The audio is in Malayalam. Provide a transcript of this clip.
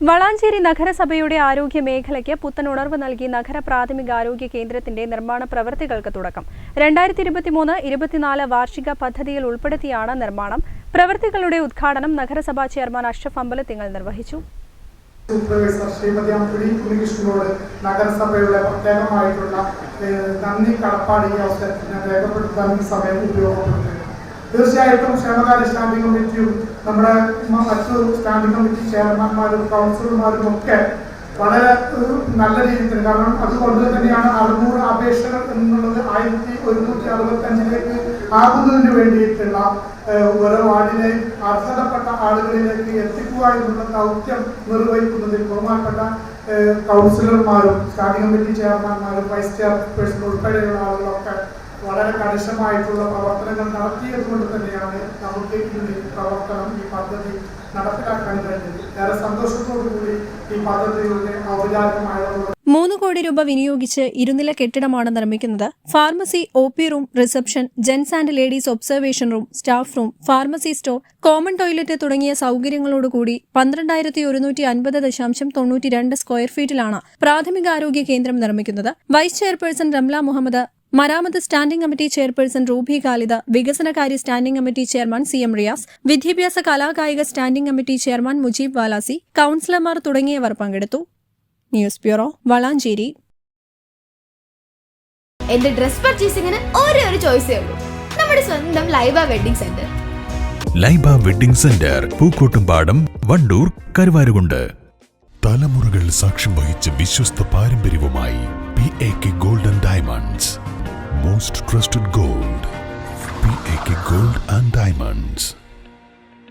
വളാഞ്ചേരി നഗരസഭയുടെ ആരോഗ്യ മേഖലയ്ക്ക് പുത്തൻ ഉണർവ് നൽകി നഗര പ്രാഥമിക ആരോഗ്യ കേന്ദ്രത്തിന്റെ നിർമ്മാണ പ്രവൃത്തികൾക്ക് തുടക്കം. രണ്ടായിരത്തി ഇരുപത്തിമൂന്ന് ഇരുപത്തിനാല് വാർഷിക പദ്ധതിയിൽ ഉൾപ്പെടുത്തിയാണ് നിർമ്മാണം. പ്രവൃത്തികളുടെ ഉദ്ഘാടനം നഗരസഭാ ചെയർമാൻ അഷ്റഫ് അമ്പലത്തിങ്ങൾ നിർവഹിച്ചു. ശ്രീമതി അമ്പുരി ഉണ്ണികൃഷ്ണനോട് നഗരസഭയുടെ പ്രത്യേകമായിട്ടുള്ള നന്ദി കടപ്പാട് ഞാൻ രേഖപ്പെടുത്താൻ സമയം ഉപയോഗപ്പെടുത്തുന്നു. തീർച്ചയായിട്ടും ക്ഷേമകാര്യ സ്റ്റാൻഡിംഗ് കമ്മിറ്റിയും നമ്മുടെ മറ്റു സ്റ്റാൻഡിംഗ് കമ്മിറ്റി ചെയർമാൻമാരും കൗൺസിലർമാരും ഒക്കെ വളരെ നല്ല രീതിയിൽ കാരണം അതുകൊണ്ട് തന്നെയാണ് അറുന്നൂറ് അപേക്ഷകൾ എന്നുള്ളത് ആയിരത്തി ഒരുന്നൂറ്റി അറുപത്തി അഞ്ചിലേക്ക് ആകുന്നതിന് വേണ്ടിയിട്ടുള്ള ഓരോ വാർഡിലെയും അർഹതപ്പെട്ട ആളുകളിലേക്ക് എത്തിക്കുക എന്നുള്ള ദൗത്യം നിർവഹിക്കുന്നതിൽ ബഹുമാനപ്പെട്ട കൗൺസിലർമാരും സ്റ്റാൻഡിംഗ് കമ്മിറ്റി ചെയർമാൻമാരും വൈസ് ചെയർപേഴ്സൺ ഉൾപ്പെടെയുള്ള ആളുകളൊക്കെ വളരെ കണിശമായിട്ടുള്ള പ്രവർത്തനങ്ങൾ നടത്തിയത് കൊണ്ട് തന്നെയാണ് നമുക്ക് ഇതിന്റെ പ്രവർത്തനം ഈ പദ്ധതി നടപ്പിലാക്കാൻ കഴിഞ്ഞത്. ഏറെ സന്തോഷത്തോടു കൂടി ഈ പദ്ധതിയുടെ ഔപചാരികമായ മൂന്ന് കോടി രൂപ വിനിയോഗിച്ച് ഇരുനില കെട്ടിടമാണ് നിർമ്മിക്കുന്നത്. Pharmacy O P room reception gents and ladies observation room staff room pharmacy store common toilet തുടങ്ങിയ സൗകര്യങ്ങളോടുകൂടി പന്ത്രണ്ടായിരത്തി ഒരുന്നൂറ്റി അൻപത് ദശാംശം തൊണ്ണൂറ്റി രണ്ട് സ്ക്വയർ ഫീറ്റിലാണ് പ്രാഥമികാരോഗ്യ കേന്ദ്രം നിർമ്മിക്കുന്നത്. Vice chairperson Ramla Muhammad മരാമത്ത് standing committee chairperson Ruby Khalida വികസനകാര്യ standing committee chairman C M Riyas വിദ്യാഭ്യാസ കലാകായിക standing committee chairman Mujeeb Valasi കൌൺസിലർമാർ തുടങ്ങിയവർ പങ്കെടുത്തു. News bureau Valanchery. എന്റെ ഡ്രസ് പർച്ചേസിംഗിന് ഒരേ ഒരു ചോയ്സേ ഉള്ളൂ. നമ്മുടെ സ്വന്തം Laiba wedding centre. Laiba wedding centre Pookkottumpadam Wandoor Karuvarakundu. തലമുറകൾ സാക്ഷ്യം വഹിച്ച വിശ്വസ്ത പാരമ്പര്യവുമായി P A K golden most trusted gold P A K gold and diamonds